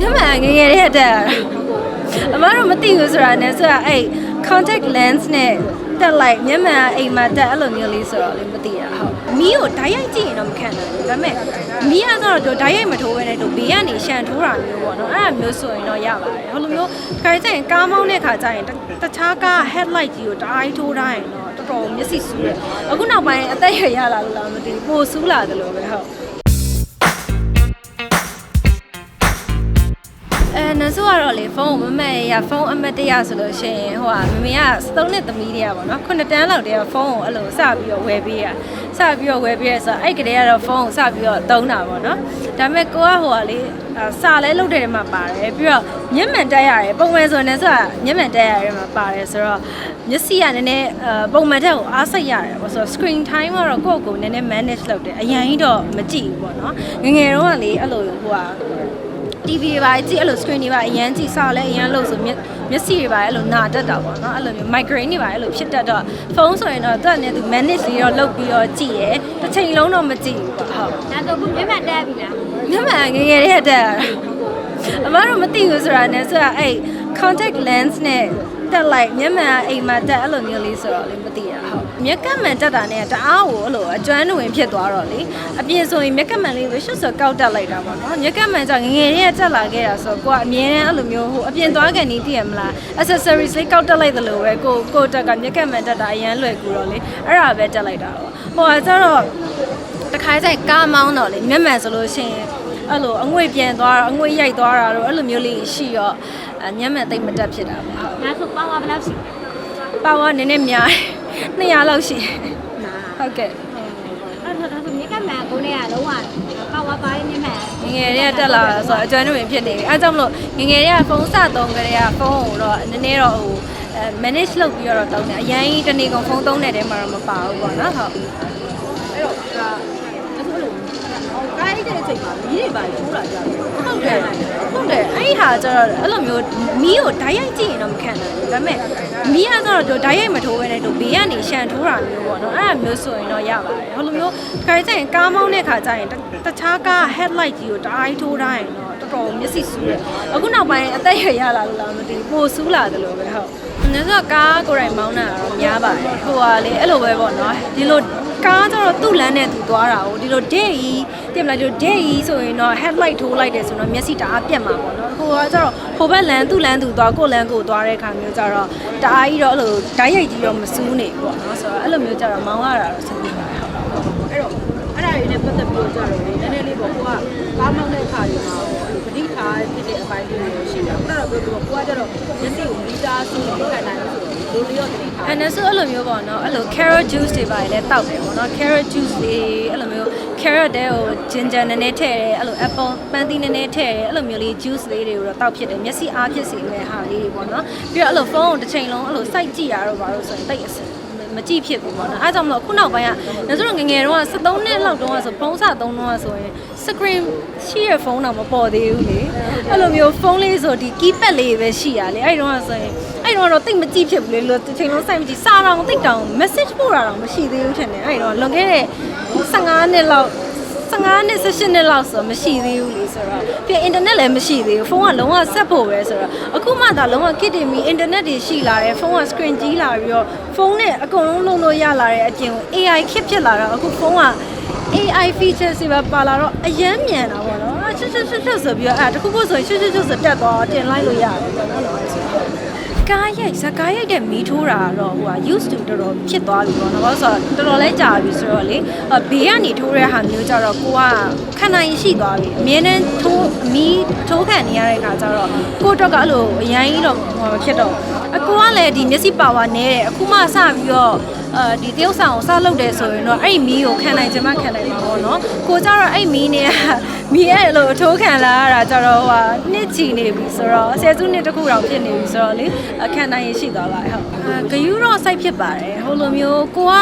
မျက်မှန်ငယ်ငယ်လေးတက်ရတာအမတို့မသိဘူးဆိုတာနဲ့ဆိုတာအဲ့ contact lens နဲ့တက်လိုက်မျက်မှန်အိမ်မှာတက်အဲ့လိုမျိုးလေးဆိုတော့လေမသိရဟုတ်မီးကိုဓာတ်ရိုက်ကြည့်ရင်တော့မခံနိုင်ဘူးဒါပေမဲ့မီးကတော့တို့ဓာတ်ရိုက်မထိုးဘဲနဲ့တို့ဘေးကနေရှန်ထိုးတာမျိုးပေါ့နော်အဲ့ဒါမျိုးဆိုရင်တော့ရပါတယ်ဟိုလိုမျိုးခါကျရင်ကားမောင်းတဲ့ခါကျရင်တခြားကား headlight ကြီးကိုဓာတ်ရိုက်ထိုးထားရင်တော့တော်တော်မျက်စိစူးတယ်အခုနောက်ပိုင်းအသက်ရရလာလို့လားမသိဘူးပိုစူးလာတယ်လို့ပဲဟုတ် တော့လေဖုန်းကိုမမက်ရဖုန်းအမတ်တရဆိုလို့ရှိရင်ဟိုကမမေကသုံးနှစ်သမီးတွေကပေါ့နော်ခုနှစ်တန်းလောက်တည်းကဖုန်းကိုအဲ့လိုစပြီးတော့ဝယ်ပေးရစပြီးတော့ဝယ်ပေးရဆိုတော့အဲ့ကလေးကတော့ဖုန်းကိုစပြီးတော့သုံးတာပေါ့နော်ဒါပေမဲ့ကိုကဟိုကလေစာလဲလုပ်တဲ့ထဲမှာပါတယ်ပြီးတော့မျက်မှန်တက်ရတယ်ပုံမှန်ဆိုရင်လည်းဆိုတာမျက်မှန်တက်ရတဲ့မှာပါတယ်ဆိုတော့မျက်စိကနည်းနည်းပုံမှန်တက်ကိုအားစိတ်ရတယ်ပေါ့ဆိုတော့ screen time ကတော့ကိုယ့်ကိုယ်နည်းနည်း manage လုပ်တယ်အရင်ကြီးတော့မကြည့်ဘူးပေါ့နော်ငယ်ငယ်တော့ကလေအဲ့လိုဟိုက TV တွေပါကြည့်အဲ့လို screen တွေပါအရန်ကြည့်စားလဲအရန်လို့ဆိုမျက်မျက်စိတွေပါအဲ့လိုနာတတ်တာပေါ့နော်အဲ့လိုမျိုး migraine တွေပါအဲ့လိုဖြစ်တတ်တော့ဖုန်းဆိုရင်တော့သူကလည်းသူ manage ပြီးတော့လုပ်ပြီးတော့ကြည့်ရယ်တစ်ချိန်လုံးတော့မကြည့်ဘူးပေါ့ဟုတ်ဒါဆိုခုမျက်မှန်တက်ပြီလားမျက်မှန်ငယ်ငယ်လေးတက်ရတာအမတို့မသိဘူးဆိုတာနဲ့ဆိုတာအဲ့ contact lens နဲ့တက်လိုက်မျက်မှန်အိမ်မှာတက်အဲ့လိုမျိုးလေးဆိုတော့လေမသိရဟုတ် မျက်ကပ်မှန်တက်တာနဲ့တအားကိုအဲ့လိုအကျွမ်းတွင်ဖြစ်သွားတော့လေအပြင်ဆိုရင်မျက်ကပ်မှန်လေးပဲရှုပ်ဆိုကောက်တက်လိုက်တာပေါ့နော်မျက်ကပ်မှန်ကြောင့်ငယ်ငယ်လေးကတက်လာခဲ့တာဆိုတော့ကိုကအမြဲတမ်းအဲ့လိုမျိုးဟိုအပြင်သွားကန်နေတည်ရမလား accessories လေးကောက်တက်လိုက်တယ်လို့ပဲကိုကိုတက်ကမျက်ကပ်မှန်တက်တာအရန်လွယ်ကူတော့လေအဲ့ဒါပဲတက်လိုက်တာပေါ့ဟိုကကျတော့တခါကျရင်ကားမောင်းတော့လေမျက်မှန်ဆိုလို့ရှိရင်အဲ့လိုအငွေ့ပြန်သွားတာအငွေ့ရိုက်သွားတာတော့အဲ့လိုမျိုးလေးရှိတော့အမျက်မှန်တိတ်မတက်ဖြစ်တာပေါ့ဟုတ်ဒါဆိုပေါဝါဘယ်လောက်ရှိလဲပါဝါနည်းနည်းများတယ် 200လောက်ရှိတယ်နာဟုတ်ကဲ့အဲ့ဒါဒါဆိုမျက်ကမှန်ကိုနဲ့ကလုံးဝပေါဝါပါရဲ့မျက်မှန်ငယ်ငယ်လေးကတက်လာတာဆိုတော့အကျွမ်းတွင်ဖြစ်နေပြီအဲကြောင့်မလို့ငယ်ငယ်လေးကဖုန်းစသုံးကြတဲ့ကဖုန်းကိုတော့နည်းနည်းတော့ဟိုအဲ manage လုပ်ပြီးတော့သုံးတယ်အရင်တနေ့ကုန်ဖုန်းသုံးတဲ့တဲမှာတော့မပါဘူးပေါ့နော်ဟုတ်အဲ့တော့ဒါအဲ့ဆိုလို့အော်ကိုင်းတဲ့အချိန်မှာမီးတွေပါထိုးလာကြတယ်ဟုတ်တယ်ဟုတ်တယ်အဲ့ဒီဟာ ကျတော့အဲ့လိုမျိုးမီးကိုဓာတ်ရိုက်ကြည့်ရင်တော့မခံနိုင်ဘူးဒါပေမဲ့မီးကတော့တို့ဓာတ်ရိုက်မထိုးဘဲနဲ့တို့ဘေးကနေရှန်ထိုးတာမျိုးပေါ့နော်အဲ့ဒါမျိုးဆိုရင်တော့ရပါတယ်ဟိုလိုမျိုးခါကျရင်ကားမောင်းတဲ့ခါကျရင်တခြားကား headlight ကြီးကိုဓာတ်ရိုက်ထိုးထားရင်တော့တော်တော်မျက်စိစူးတယ်အခုနောက်ပိုင်းအသက်ရရလာလို့လားမသိဘူးပိုစူးလာတယ်လို့ပဲဟုတ်။ဒါဆိုတော့ကားကိုယ်တိုင်မောင်းတာတော့များပါတယ်။ဟိုကလေအဲ့လိုပဲပေါ့နော်။ဒီလိုကားကျတော့သူ့လမ်းနဲ့သူသွားတာကိုဒီလို day ကြီးတင်မလားဒီလို day ကြီးဆိုရင်တော့ headlight ထိုးလိုက်တယ်ဆိုတော့မျက်စိတအားပြတ်မှာပေါ့နော်။ ဟိုကကျတော့ဟိုဘက်လမ်းသူ့လမ်းသူသွားကိုယ့်လမ်းကိုသွားတဲ့ခါမျိုးကျတော့တအားကြီးတော့အဲ့လိုဓာတ်ရိုက်ကြီးတော့မစူးနေဘူးပေါ့နော်။ဆိုတော့အဲ့လိုမျိုးကျတော့မောင်းရတာတော့စူးနေပါတယ်ဟုတ်။အဲ့တော့အဲ့ဒါတွေနဲ့ပတ်သက်ပြီးတော့ကြတော့လေနည်းနည်းလေးပေါ့ကိုကကားမောင်းတဲ့ခါတွေမှာပေါ့အဲ့လိုပဋိထားဖြစ်တဲ့အပိုင်းလေးတွေရှိတယ်ခုနကပြောပြောကိုကကြတော့မျက်စိကိုမီတာစီးပြီးခံနိုင်လို့ဆိုတော့လိုလေးရောတတိထားအဲ့ဒါဆိုအဲ့လိုမျိုးပေါ့နော်အဲ့လို carrot juice တွေပါလေတောက်တယ်ပေါ့နော် carrot juice လေးအဲ့လိုမျိုး carrot တဲ့ဟို ginger နည်းနည်းထည့်တယ်အဲ့လို apple ပန်းသီးနည်းနည်းထည့်တယ်အဲ့လိုမျိုးလေး juice လေးတွေကိုတော့တောက်ဖြစ်တယ်မျက်စိအားဖြစ်စေတဲ့ဟာလေးတွေပေါ့နော်ပြီးတော့အဲ့လိုဖုန်းကိုတစ်ချိန်လုံးအဲ့လိုစိုက်ကြည့်ရတော့ပါလို့ဆိုရင်တိတ်အဆင်မကြည့်ဖြစ်ဘူးပေါ့နော်အဲကြောင့်မလို့ခုနောက်ပိုင်းကဒါဆိုတော့ငယ်ငယ်တုန်းက73နှစ်လောက်တုန်းကဆိုဖုန်းစသုံးတုန်းကဆိုရင် screen ရှိရဖုန်းတော့မပေါ်သေးဘူးလေအဲ့လိုမျိုးဖုန်းလေးဆိုဒီ keypad လေးပဲရှိရလေအဲ့ဒီတုန်းကဆိုရင်အဲ့ဒီတုန်းကတော့တိတ်မကြည့်ဖြစ်ဘူးလေလို့တစ်ချိန်လုံးစိုက်မကြည့်စာတောင်တိတ်တောင် message ပို့တာတော့မရှိသေးဘူးထင်တယ်အဲ့ဒီတော့လွန်ခဲ့တဲ့ 15နှစ်လောက်15နှစ်18နှစ်လောက်ဆိုမရှိသေးဘူးလေဆိုတော့ပြီးအင်တာနက်လည်းမရှိသေးဘူးဖုန်းကလုံးဝဆက်ဖို့ပဲဆိုတော့အခုမှသာလုံးဝ kit တင်ပြီးအင်တာနက်တွေရှိလာတယ်ဖုန်းက screen ကြီးလာပြီးတော့ဖုန်းနဲ့အကုန်လုံးလုံးလို့ရလာတဲ့အပြင် AI ခစ်ဖြစ်လာတော့အခုဖုန်းက AI features တွေပါပါလာတော့အယမ်းမြန်တာပေါ့နော်။ချွတ်ချွတ်ချွတ်ချွတ်ဆိုပြီးတော့အဲတခုခုဆိုရင်ချွတ်ချွတ်ချွတ်ဆိုတက်သွားတင်လိုက်လို့ရတယ်ပေါ့နော်။ ကားရိုက်စကားရိုက်တဲ့မီးထိုးတာကတော့ဟိုက used to တော်တော်ဖြစ်သွားပြီပေါ့နော်။ဘာလို့ဆိုတော့တော်တော်လေးကြာပြီဆိုတော့လေဘေးကနေထိုးတဲ့ဟာမျိုးကြတော့ကိုကခန္ဓာရင်ရှိသွားပြီ။အမြဲတမ်းထိုးမီးထိုးခံနေရတဲ့ခါကျတော့ကိုတော့ကအဲ့လိုအရင်ကြီးတော့ဟိုဖြစ်တော့အကူကလည်းဒီမျက်စိပါဝါနဲတယ်အခုမှစပြီးတော့အဲဒီတရုတ်ဆောင်ကိုစလုပ်တယ်ဆိုရင်တော့အဲ့ဒီမီးကိုခံနိုင်ချင်မှခံနိုင်မှာပေါ့နော်ကိုကြတော့အဲ့မီးနဲ့မီးရဲ့လို့အထိုးခံလာရတာကြတော့ဟိုနှစ်ချီနေပြီဆိုတော့ဆယ်စုနှစ်တစ်ခုတောင်ဖြစ်နေပြီဆိုတော့လေခံနိုင်ရရှိသွားပါတယ်ဟုတ်ဂယူးတော့စိုက်ဖြစ်ပါတယ်ဟိုလိုမျိုးကိုက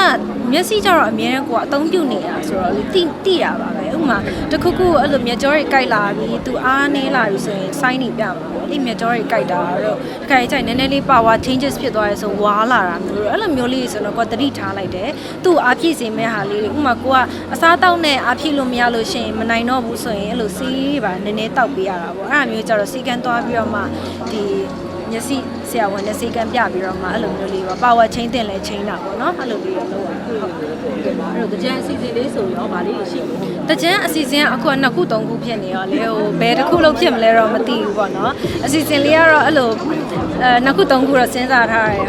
မျက်စိကျတော့အများနဲ့ကိုကအသုံးပြုနေတာဆိုတော့လေတိတိရပါပဲ ဥပမာတစ်ခုခုအဲ့လိုမျက်ကြောတွေကြိုက်လာပြီးသူအားနေလာပြီဆိုရင် sign နေပြမှာပေါ့အဲ့မျက်ကြောတွေကြိုက်တာတော့တစ်ခါကျရင်နည်းနည်းလေး power changes ဖြစ်သွားရဲဆိုဝါလာတာမျိုးတော့အဲ့လိုမျိုးလေးဆိုတော့ကိုကတတိထားလိုက်တယ်သူ့အားဖြည့်စေမဲ့ဟာလေးတွေဥပမာကိုကအစားတောက်နဲ့အားဖြည့်လို့မရလို့ရှိရင်မနိုင်တော့ဘူးဆိုရင်အဲ့လိုစီးပါနည်းနည်းတောက်ပေးရတာပေါ့အဲ့ဒါမျိုးကျတော့စီကန်းသွားပြီးတော့မှဒီ မျက်စိဆရာဝန်နဲ့စီကန်းပြပြီးတော့မှအဲ့လိုမျိုးလေးပေါ့ power chain တင်လဲ chain တာပေါ့နော်အဲ့လိုလေးတော့လုပ်ရတာဟုတ်အဲ့တော့ကြံအစီအစဉ်လေးဆိုရောဗာလေးရှိတယ်တကြံအစီအစဉ်ကအခုကနှစ်ခုသုံးခုဖြစ်နေရောလေဟိုဘယ်တစ်ခုလုံးဖြစ်မလဲတော့မသိဘူးပေါ့နော်အစီအစဉ်လေးကတော့အဲ့လိုအဲနှစ်ခုသုံးခုတော့စဉ်းစားထားရတယ်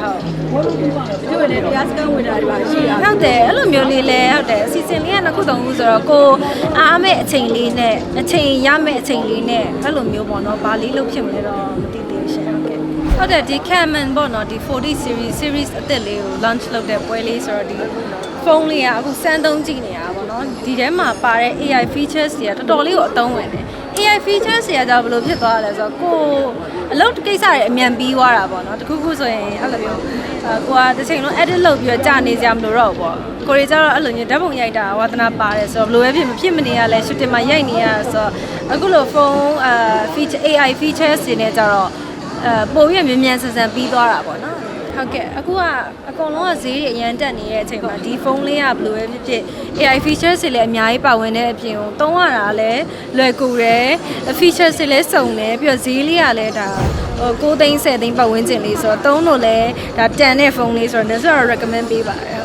ဟုတ်ဒီလိုနဲ့တရားစခန်းဝင်တာတွေပါရှိတာဟုတ်တယ်အဲ့လိုမျိုးလေးလဲဟုတ်တယ်အစီအစဉ်လေးကနှစ်ခုသုံးခုဆိုတော့ကိုအားမဲ့အချိန်လေးနဲ့အချိန်ရမဲ့အချိန်လေးနဲ့အဲ့လိုမျိုးပေါ့နော်ဘာလေးလုပ်ဖြစ်မလဲတော့မသိသေးဘူးရှင် ဟုတ်ကဲ့ဟုတ်တယ်ဒီ Canon ပေါ့နော်ဒီ40 series series အသစ်လေးကို launch လုပ်တဲ့ပွဲလေးဆိုတော့ဒီဖုန်းလေးကအခုစမ်းသုံးကြည့်နေတာပေါ့နော်ဒီထဲမှာပါတဲ့ AI features တွေကတော်တော်လေးကိုအသုံးဝင်တယ် AI features တွေကကြောင့်ဘယ်လိုဖြစ်သွားလဲဆိုတော့ကိုအလုပ်ကိစ္စတွေအမြန်ပြီးသွားတာပေါ့နော်တခုခုဆိုရင်အဲ့လိုမျိုးအာကိုကတစ်ချိန်လုံး edit လုပ်ပြီးတော့ကြာနေကြမလို့တော့ဘူးပေါ့ကိုရီကျတော့အဲ့လိုမျိုးဓာတ်ပုံရိုက်တာဝါသနာပါတယ်ဆိုတော့ဘယ်လိုပဲဖြစ်မဖြစ်မနေရလဲ shooting မှာရိုက်နေရဆိုတော့အခုလိုဖုန်းအာ feature AI features တွေနဲ့ကျတော့ အဲပိုပြီးမြန်မြန်ဆန်ဆန်ပြီးသွားတာပေါ့နော်ဟုတ်ကဲ့အခုကအကောင်လုံးကဈေးတွေအရန်တက်နေတဲ့အချိန်မှာဒီဖုန်းလေးကဘယ်လိုပဲဖြစ်ဖြစ် AI features တွေလည်းအများကြီးပါဝင်တဲ့အပြင်ကိုသုံးရတာလည်းလွယ်ကူတယ် features တွေလည်းစုံတယ်ပြီးတော့ဈေးလေးကလည်းဒါဟို9သိန်း10သိန်းပတ်ဝန်းကျင်လေးဆိုတော့သုံးလို့လည်းဒါတန်တဲ့ဖုန်းလေးဆိုတော့လည်းဆိုတော့ recommend ပေးပါတယ်